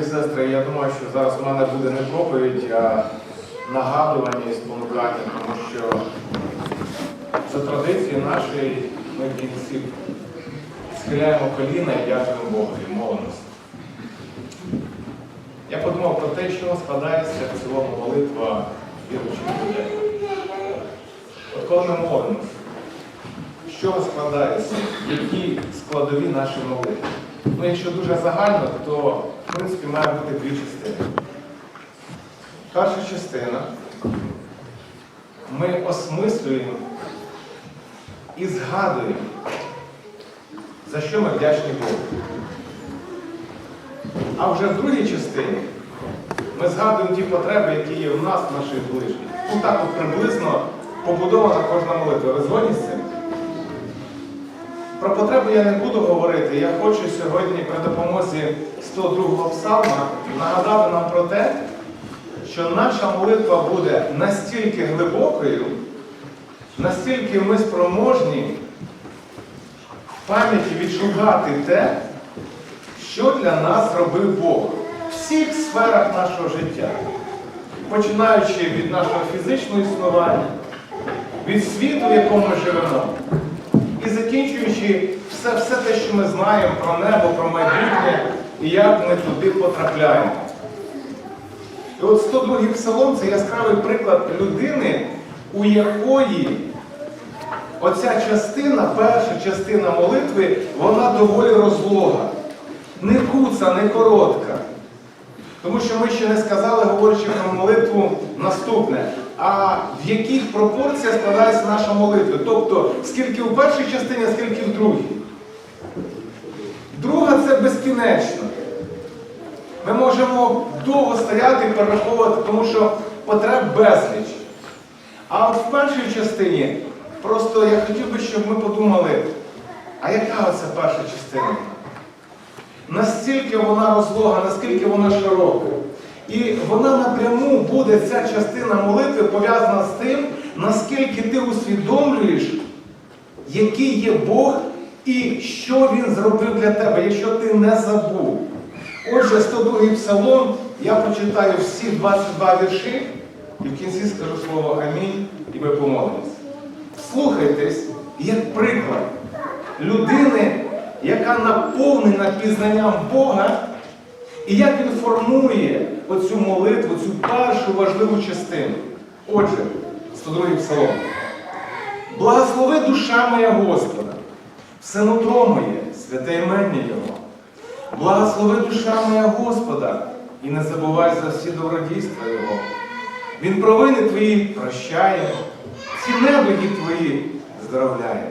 і сестри, я думаю, що зараз у мене буде не проповідь, а нагадування і спонукання, тому що за традицією нашої ми в кінці схиляємо коліна і дякуємо Богу і молимося. Я подумав про те, що складається в цілому молитва віруючих людей. От коли ми молимося, що складається, які складові нашої молитви? Ну, якщо дуже загально, то в принципі має бути дві частини. Перша частина ми осмислюємо і згадуємо, за що ми вдячні Богу. А вже в другій частині ми згадуємо ті потреби, які є в нас, в наших ближніх. Ну так от приблизно побудована кожна молитва. Потреби я не буду говорити. Я хочу сьогодні при допомозі 102-го псалма нагадати нам про те, що наша молитва буде настільки глибокою, настільки ми спроможні в пам'яті відшукати те, що для нас робив Бог в всіх сферах нашого життя, починаючи від нашого фізичного існування, від світу, в якому ми живемо, і закінчуючи все, все те, що ми знаємо про небо, про майбутнє і як ми туди потрапляємо. І от 102-й псалом це яскравий приклад людини, у якої оця частина, перша частина молитви, вона доволі розлога. Не куца, не коротка. Тому що ми ще не сказали, говорячи про молитву, наступне. А в яких пропорціях складається наша молитва? Тобто, скільки в першій частині, а скільки в другій? Друга це безкінечно. Ми можемо довго стояти і перераховувати, тому що потреб безліч. А от в першій частині, просто я хотів би, щоб ми подумали, а яка оця перша частина? Настільки вона розлога, наскільки вона широка. І вона напряму буде, ця частина молитви пов'язана з тим, наскільки ти усвідомлюєш, який є Бог і що Він зробив для тебе, якщо ти не забув. Отже, 102-й псалом, я почитаю всі 22 вірші, і в кінці скажу слово Амінь, і ми помолимось. Слухайтесь, як приклад людини, яка наповнена пізнанням Бога, і як він формує оцю молитву, цю першу важливу частину. Отже, 102-й псалом. Благослови душа моя Господа, все нутро моє, святе імення Його. Благослови душа моя Господа, і не забувай за всі добродійства Його. Він провини твої прощає, всі недуги твої здоровляє.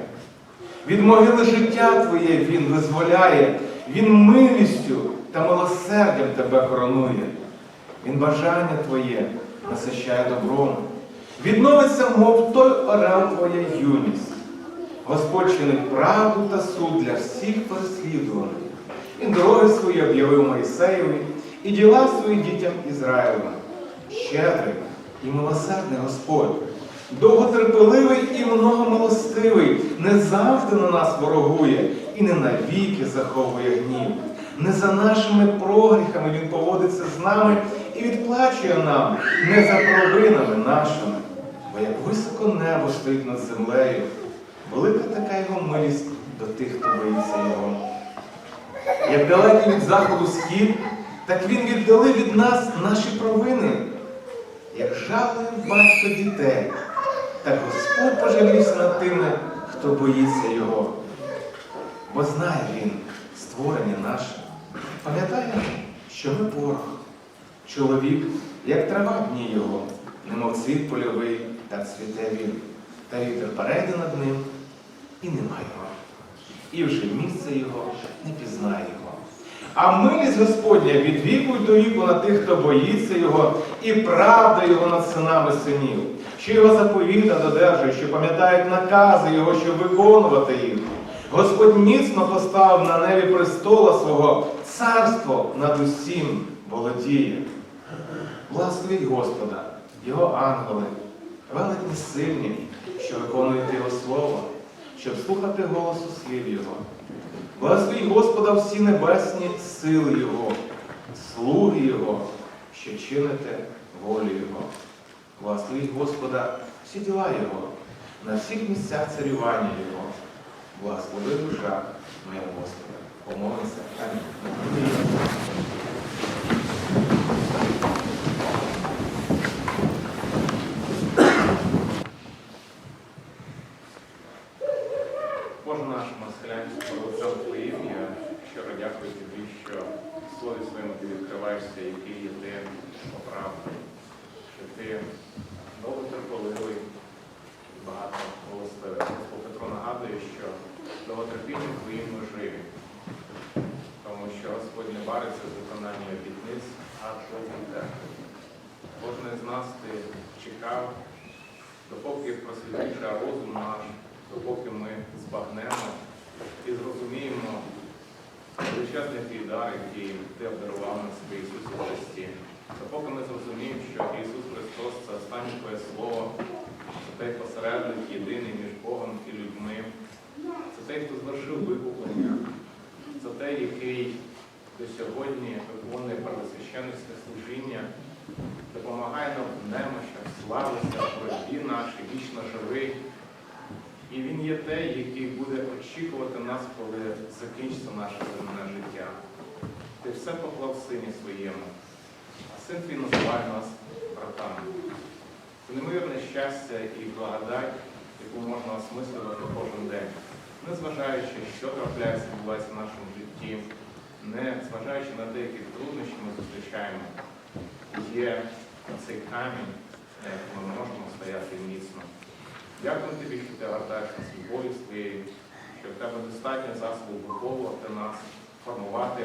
Від могили життя Твоє Він визволяє, Він милістю та милосердям тебе коронує. Він бажання Твоє насищає добром. Відновиться, мов той орел Твоя юність. Господь чинить правду та суд для всіх переслідуваних. Він дороги свої об'явив Моїсеєві і діла свої дітям Ізраїлевим. Щедрий і милосердний Господь, довготерпеливий і многомилостивий, не завжди на нас ворогує і не навіки заховує гнів. Не за нашими прогріхами Він поводиться з нами і відплачує нам не за провинами нашими. Бо як високо небо стоїть над землею, велика така його милість до тих, хто боїться його. Як далекий від заходу схід, так він віддали від нас наші провини. Як жалує батько дітей, так Господь пожалівся над тими, хто боїться його. Бо знає він створення наше. Пам'ятає, що ми порох, чоловік, як трава дні його, немов цвіт польовий, так цвіте він, та вітер перейде над ним, і нема його. І вже місце його не пізнає його. А милість Господня від віку й до віку на тих, хто боїться Його, і правда Його над синами синів, що Його заповіта додержує, що пам'ятають накази Його, щоб виконувати їх. Господь міцно поставив на небі престола свого, царство над усім володіє. Благословіть Господа, Його ангели, великі сильні, що виконують Його слово, щоб слухати голосу слів Його. Благословіть Господа всі небесні сили Його, слуги Його, що чините волю Його. Благословіть Господа всі діла Його, на всіх місцях царювання Його. Благослови душа моя Господа. Помолимося. Амінь. Ти відкриваєшся, який є ти поправний, що ти довготерпеливий, багато милостивий. Апостол Петро нагадує, що довготерпінням твоїм ми живі, тому що Господь не бариться з виконанням обітниць, а потім. Кожен з нас ти чекав, допоки просвітиться розум наш, допоки ми збагнемо і зрозуміємо величезний твій дар, який ти обдарував нас в Ісусі Христі. Допоки ми зрозуміємо, що Ісус Христос це останнє Твоє Слово, це той посередник єдиний між Богом і людьми. Це той, хто звершив викуплення. Це той, який до сьогодні виконує первосвященницьке служіння, допомагає нам в немощах, славиться, в боротьбі нашій, вічно живий. І він є той, який буде очікувати нас, коли закінчиться наше земне життя. Ти все поклав сині своєму, а син твій називає нас братами. Це неймовірне щастя і благодать, яку можна осмислювати кожен день, незважаючи, що трапляється, в нашому житті, не зважаючи на деякі труднощі ми зустрічаємо, є цей камінь, на якому ми можемо стояти міцно. Дякую тобі, що ти гортаєш нас любові своєю, що в тебе достатньо засобів виховувати нас, формувати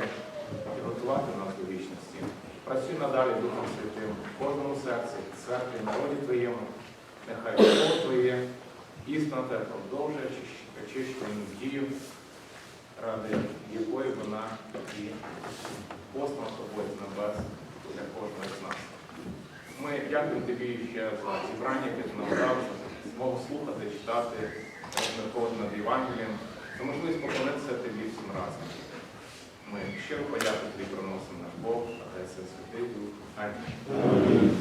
і готувати нас до вічності. Працюй надалі Духом Святим в кожному серці, церкві, народі Твоєму. Нехай Слово Твоє, істина тебе продовжує очищувальну дію, ради якої вона і послана тобою з небес для кожного з нас. Ми дякуємо тобі ще за зібрання, яке ти нам дав, змогу слухати, читати, розмірковувати над Євангелієм, за можливість поклонитися тобі всім разом. Ми щиро подяку тобі приносимо наш Бог, Отець Святий Дух. Амінь.